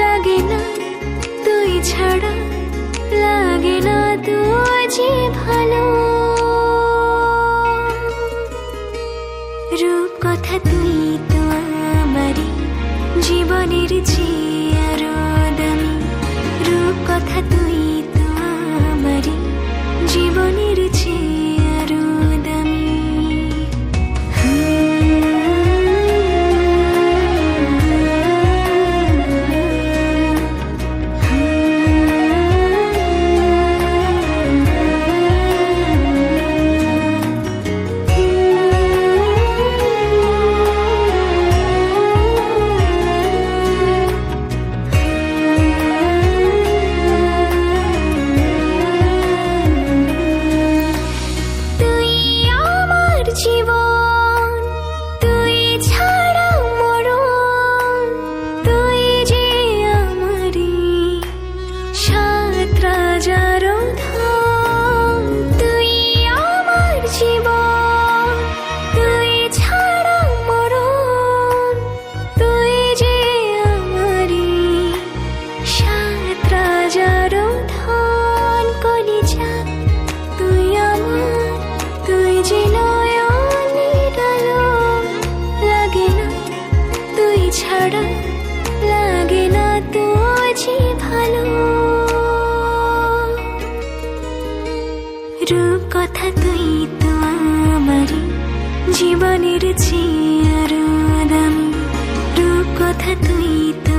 লাগে না ছাড়া লাগে না তুই যে ভালো। চেয়ে আরও দামি রূপ কথা তুই তো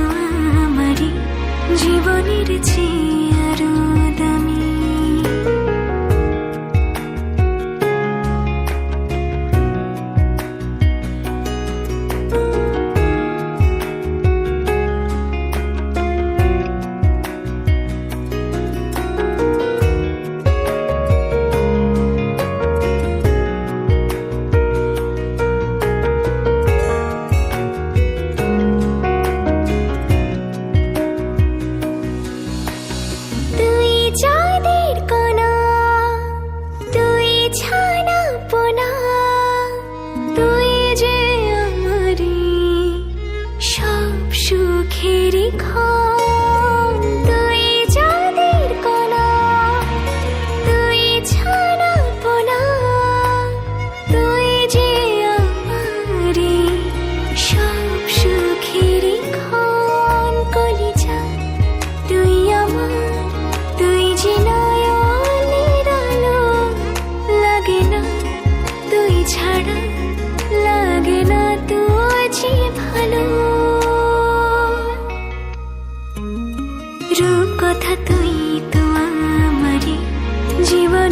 জীবনের চেয়ে।